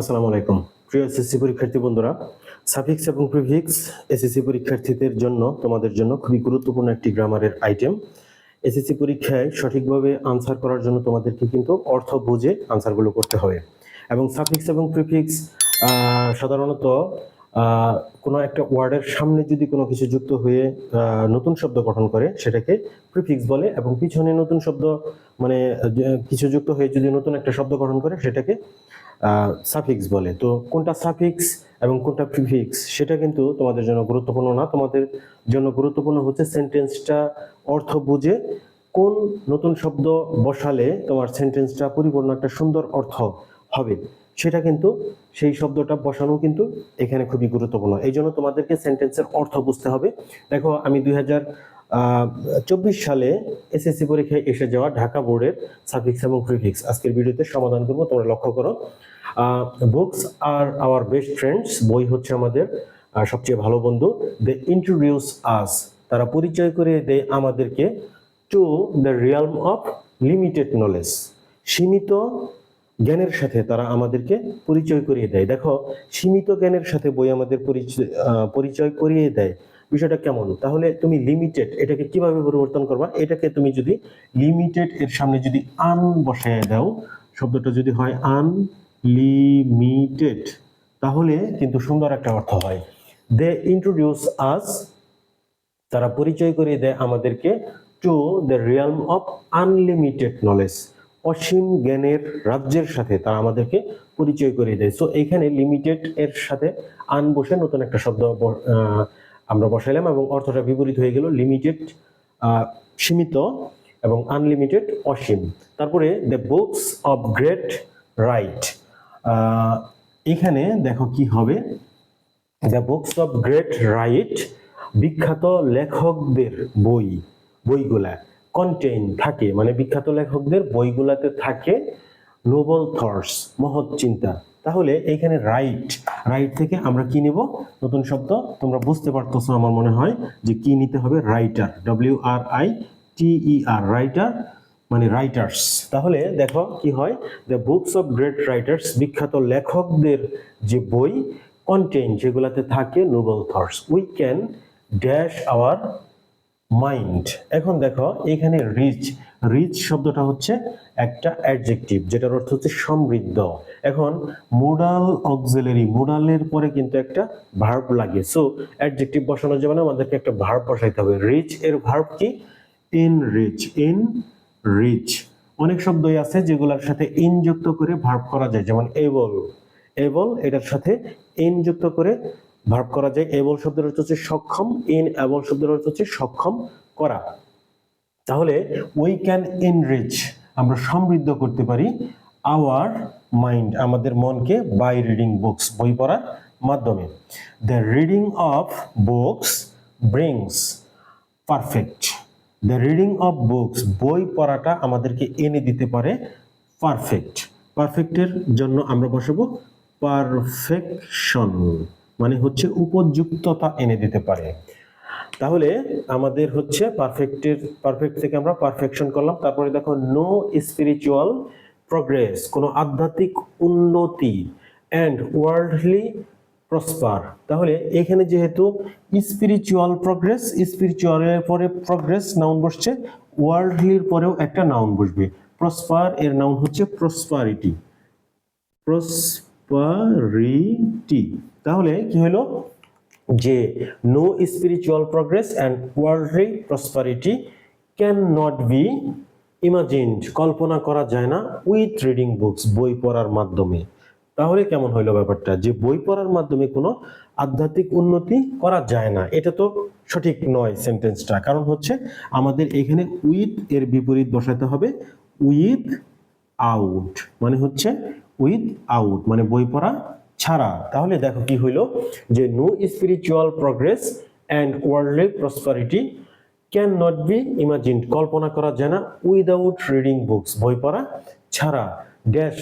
আসসালামু আলাইকুম। প্রিয় এসএসসি পরীক্ষার্থী বন্ধুরা সাফিক্স এবং প্রিফিক্স এসএসসি পরীক্ষার্থীদের জন্য, তোমাদের জন্য খুবই গুরুত্বপূর্ণ একটি গ্রামারের আইটেম এসএসসি পরীক্ষায় সঠিকভাবে আনসার করার জন্য তোমাদেরকে কিন্তু অর্থ বুঝে আনসারগুলো করতে হবে। এবং সাফিক্স এবং প্রিফিক্স সাধারণত কোনো একটা ওয়ার্ডের সামনে যদি কোনো কিছু যুক্ত হয়ে নতুন শব্দ গঠন করে, সেটাকে প্রিফিক্স বলে এবং পিছনে নতুন শব্দ মানে কিছু যুক্ত হয়ে যদি নতুন একটা শব্দ গঠন করে, সেটাকে সাফিক্স বলে। তো কোনটা সাফিক্স এবং কোনটা প্রিফিক্স সেটা কিন্তু তোমাদের জন্য গুরুত্বপূর্ণ না। তোমাদের জন্য গুরুত্বপূর্ণ হচ্ছে সেন্টেন্সটা অর্থ বুঝে কোন নতুন শব্দ বসালে তোমার সেন্টেন্সটা পরিপূর্ণ একটা সুন্দর অর্থ হবে। সেটা কিন্তু সেই শব্দটা বসানো কিন্তু এখানে খুবই গুরুত্বপূর্ণ। এই জন্য তোমাদেরকে সেন্টেন্সের অর্থ বুঝতে হবে। দেখো, আমি দুই চব্বিশ সালে এসএসসি পরীক্ষায় এসে যাওয়া ঢাকা বোর্ডের সাফিক্স এবং প্রিফিক্স। আজকের ভিডিওতে সমাধান করব, তোমরা লক্ষ্য করো। Books are our best friends বই হচ্ছে আমাদের সবচেয়ে ভালো বন্ধু। দে ইন্ট্রোডিউস আস তারা পরিচয় করে দেয় আমাদেরকে to the realm of limited knowledge সীমিত জ্ঞানের সাথে তারা আমাদেরকে পরিচয় করিয়ে দেয়। দেখো, সীমিত জ্ঞানের সাথে বই আমাদের পরিচয় পরিচয় করিয়ে দেয়। বিষয়টা কেমন? তাহলে তুমি লিমিটেড এটাকে কীভাবে পরিবর্তন করবা? এটাকে তুমি যদি লিমিটেড এর সামনে যদি আন বসায় দাও, শব্দটা যদি হয় আন লিমিটেড তাহলে কিন্তু সুন্দর একটা অর্থ হয়। দে ইন্ট্রোডিউস আস তারা পরিচয় করিয়ে দেয় আমাদেরকে to the realm of unlimited knowledge অসীম জ্ঞানের রাজ্যের সাথে তারা আমাদেরকে পরিচয় করিয়ে দেয়। সো এইখানে লিমিটেড এর সাথে আন বসে নতুন একটা শব্দ আমরা বসাইলাম এবং অর্থটা বিপরীত হয়ে গেল লিমিটেড সীমিত এবং আনলিমিটেড অসীম। তারপরে the books of great write এখানে দেখো কি হবে। The books of great write বিখ্যাত লেখকদের বই, বইগুলা। কন্টেইন থাকে মানে বিখ্যাত লেখকদের বইগুলাতে থাকে নোবেল থটস মহৎ চিন্তা। তাহলে এইখানে রাইট রাইট থেকে আমরা কি নেব? নতুন শব্দ, তোমরা বুঝতে পারতেছো আমার মনে হয় যে কি নিতে হবে? Writer W R I E R writer মানে রাইটার্স তাহলে দেখো কি হয়? The books of great writers বিখ্যাত লেখকদের যে বই কন্টেন্ট যেগুলাতে থাকে noble thoughts we can dash our mind এখন দেখো, এখানে রিচ রিচ শব্দটা হচ্ছে একটা অ্যাডজেক্টিভ যেটার অর্থ হচ্ছে সমৃদ্ধ। এখন মোডাল অক্সিলারি মোডালের পরে কিন্তু একটা ভার্ব লাগে। সো অ্যাডজেক্টিভ বসানোর জন্য আমাদেরকে একটা ভার্ব বসাইতে হবে। রিচ এর ভার্ব কি? ইন রিচ ইন রিচ অনেক শব্দই আছে যেগুলোর সাথে ইন যুক্ত করে ভার্ব করা যায়, যেমন এবল এবল এটার সাথে ইন যুক্ত করে ভার্ব করা যায়, এবল শব্দের অর্থ হচ্ছে সক্ষম ইন এবল শব্দের অর্থ হচ্ছে সক্ষম করা। তাহলে উই ক্যান এনরিচ আমরা সমৃদ্ধ করতে পারি আওয়ার মাইন্ড আমাদের মনকে বাই রিডিং বুকস বই পড়ার মাধ্যমে। The reading of books brings perfect the reading of books বই পড়াটা আমাদেরকে এনে দিতে পারে পারফেক্ট পারফেক্টের জন্য আমরা বসাবো পারফেকশন মানে হচ্ছে উপযুক্ততা এনে দিতে পারে। তাহলে আমাদের হচ্ছে পারফেক্টের পারফেক্ট থেকে আমরা পারফেকশন করলাম। তারপরে দেখো নো স্পিরিচুয়াল প্রগ্রেস কোনো আধ্যাত্মিক উন্নতি অ্যান্ড ওয়ার্ল্ডলি প্রসপার তাহলে এখানে যেহেতু স্পিরিচুয়াল প্রগ্রেস স্পিরিচুয়ালের পরে প্রগ্রেস নাউন বসছে ওয়ার্ল্ডলির পরেও একটা নাউন বসবে। প্রসপার এর নাউন হচ্ছে প্রসপারিটি প্রসপারিটি তাহলে কি হলো? যে no spiritual progress and worldly prosperity can not be imagined কল্পনা করা যায় না উইথ রিডিং বুকস বই পড়ার মাধ্যমে। তাহলে কেমন হইল ব্যাপারটা? যে বই পড়ার মাধ্যমে কোনো আধ্যাত্মিক উন্নতি করা যায় না। এটা তো সঠিক নয় সেন্টেন্সটা কারণ হচ্ছে আমাদের এখানে উইথ এর বিপরীত বসাতে হবে উইথ আউট মানে হচ্ছে উইথ আউট মানে বই পড়া ছাড়া। তাহলে দেখো কি হইল যে no spiritual progress and worldly prosperity can not be imagine কল্পনা করা যায় না উইদাউট রিডিং বুকস বই পড়া ছাড়া। ড্যাশ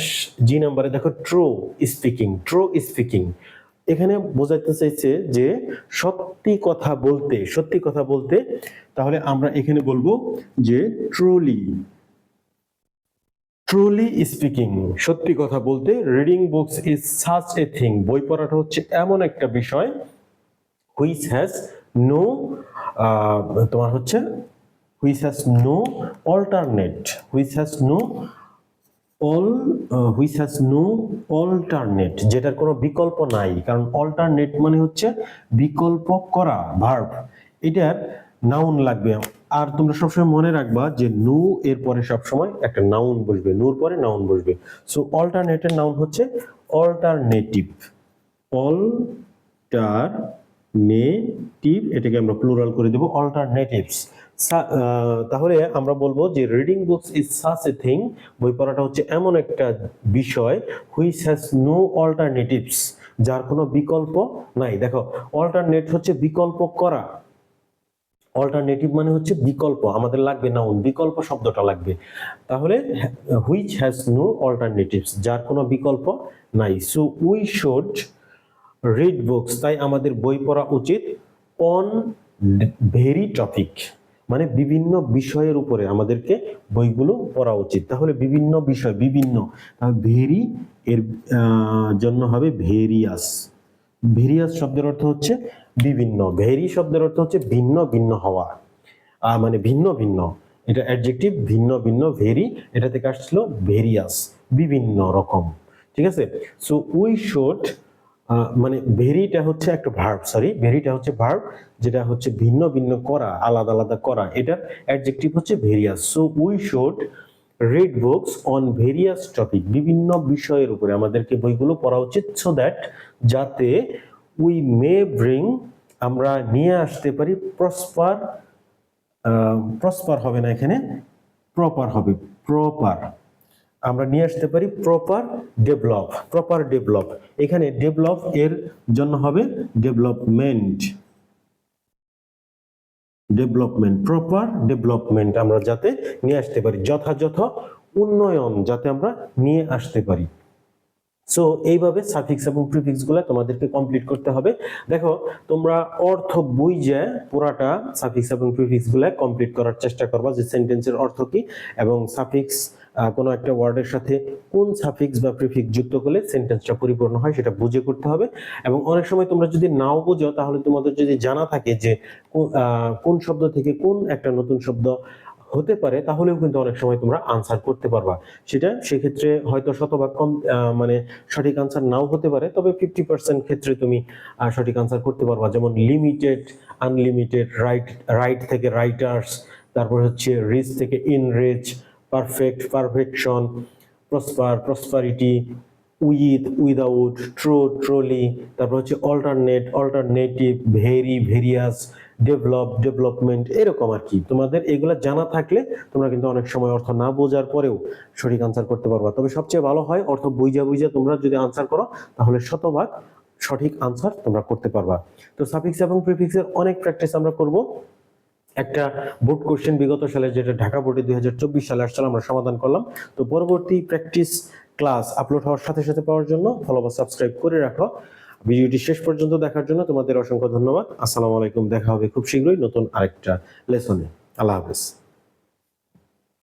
জি নাম্বারে দেখো ট্রো স্পিকিং ট্রো স্পিকিং এখানে বোঝাতে চাইছে যে সত্যি কথা বলতে, সত্যি কথা বলতে, তাহলে আমরা এখানে বলব যে ট্রুলি ট্রুলি স্পিকিং সত্যি কথা বলতে reading books is such a thing বই পড়াটা হচ্ছে এমন একটা বিষয় হুইচ হ্যাজ নো তোমার হচ্ছে which has no alternate which has no all which has no alternate যেটার কোনো বিকল্প নাই। কারণ অল্টারনেট মানে হচ্ছে বিকল্প করা ভার্ব এটার নাউন লাগবে। আর তোমরা সবসময় মনে রাখবা যে নু এর পরে সবসময় একটা নাউন বসবে নুর পরে নাউন বসবে। সো অল্টারনেটের নাউন হচ্ছে অল্টারনেটিভ অল্টারনেটিভ এটাকে আমরা প্লুরাল করে দেব অল্টারনেটিভস তাহলে আমরা বলব যে reading books is such a thing বই পড়াটা হচ্ছে এমন একটা বিষয় হুইচ হ্যাজ নো অল্টারনেটিভস যার কোনো বিকল্প নাই। দেখো অল্টারনেট হচ্ছে বিকল্প করা। অল্টারনেটিভ মানে হচ্ছে বিকল্প, আমাদের লাগবে না নাউন বিকল্প শব্দটা লাগবে। তাহলে হুইচ হ্যাজ নো অল্টারনেটিভস যার কোনো বিকল্প নাই। So we should read books তাই আমাদের বই পড়া উচিত অন ভেরি টপিক মানে বিভিন্ন বিষয়ের উপরে আমাদেরকে বইগুলো পড়া উচিত। তাহলে বিভিন্ন বিষয়, বিভিন্ন ভেরি এর জন্য হবে ভেরিয়াস ভেরিয়াস শব্দের অর্থ হচ্ছে বিভিন্ন। ভেরি শব্দের অর্থ হচ্ছে ভিন্ন ভিন্ন হওয়া। মানে ভিন্ন ভিন্ন। এটা অ্যাডজেক্টিভ ভিন্ন ভিন্ন ভেরি এটা থেকে আসছিল ভেরিয়াস বিভিন্ন রকম। ঠিক আছে? সো উই শুড মানে ভেরিটা হচ্ছে একটা ভার্ব সরি ভেরিটা হচ্ছে ভার্ব যেটা হচ্ছে ভিন্ন ভিন্ন করা, আলাদা আলাদা করা। এটার অ্যাডজেক্টিভ হচ্ছে various so we should read books on various topic বিভিন্ন বিষয়ের উপরে আমাদেরকে বইগুলো পড়া উচিত সো দ্যাট যাতে উই মে ব্রিং আমরা নিয়ে আসতে পারি প্রসপার প্রসপার হবে না এখানে প্রপার হবে প্রপার আমরা নিয়ে আসতে পারি প্রপার ডেভেলপ প্রপার ডেভেলপ এখানে ডেভেলপ এর জন্য হবে ডেভেলপমেন্ট ডেভেলপমেন্ট প্রপার ডেভেলপমেন্ট আমরা যাতে নিয়ে আসতে পারি, যথাযথ উন্নয়ন যাতে আমরা নিয়ে আসতে পারি। সো এইভাবে সাফিক্স এবং প্রিফিক্সগুলা তোমাদেরকে কমপ্লিট করতে হবে। দেখো, তোমরা অর্থ যে পুরাটা সাফিক্স এবং প্রিফিক্সগুলা কমপ্লিট করার চেষ্টা করবা যে সেন্টেন্সের অর্থ কি এবং সাফিক্স কোনো একটা ওয়ার্ডের সাথে কোন সাফিক্স বা প্রিফিক্স যুক্ত করলে সেন্টেন্সটা পরিপূর্ণ হয় সেটা বুঝে করতে হবে। এবং অনেক সময় তোমরা যদি নাও বোঝো, তাহলে তোমাদের যদি জানা থাকে যে কোন শব্দ থেকে কোন একটা নতুন শব্দ হতে পারে, তাহলেও কিন্তু অনেক সময় তোমরা আনসার করতে পারবা। সেটা সেক্ষেত্রে হয়তো শতভাগ কম মানে সঠিক আনসার নাও হতে পারে, তবে ফিফটি পার্সেন্ট ক্ষেত্রে তুমি সঠিক আনসার করতে পারবা। যেমন লিমিটেড আনলিমিটেড রাইট রাইট থেকে রাইটার্স তারপর হচ্ছে রিচ থেকে enrich perfect perfection prosper prosperity with without true truly তারপর হচ্ছে alternate alternative very various develop development এরকম আর কি। তোমাদের এগুলো জানা থাকলে তোমরা কিন্তু অনেক সময় অর্থ না বোঝার পরেও সঠিক আনসার করতে পারবা। তবে সবচেয়ে ভালো হয় অর্থ বুঝা বুঝা তোমরা যদি আনসার করো, তাহলে শতভাগ সঠিক আনসার তোমরা করতে পারবা। তো সাফিক্স এবং প্রিফিক্সের অনেক প্র্যাকটিস আমরা করব। একটা বোর্ড কোশ্চেন বিগত সালে যেটা ঢাকা বোর্ডে দুই চব্বিশ সালে আসছিল, আমরা সমাধান করলাম। তো পরবর্তী প্র্যাকটিস ক্লাস আপলোড হওয়ার সাথে সাথে পাওয়ার জন্য ফলো বা সাবস্ক্রাইব করে রাখো। ভিডিওটি শেষ পর্যন্ত দেখার জন্য তোমাদের অসংখ্য ধন্যবাদ। আসসালামু আলাইকুম। দেখা হবে খুব শীঘ্রই নতুন আরেকটা লেসনে আল্লাহ হাফেজ।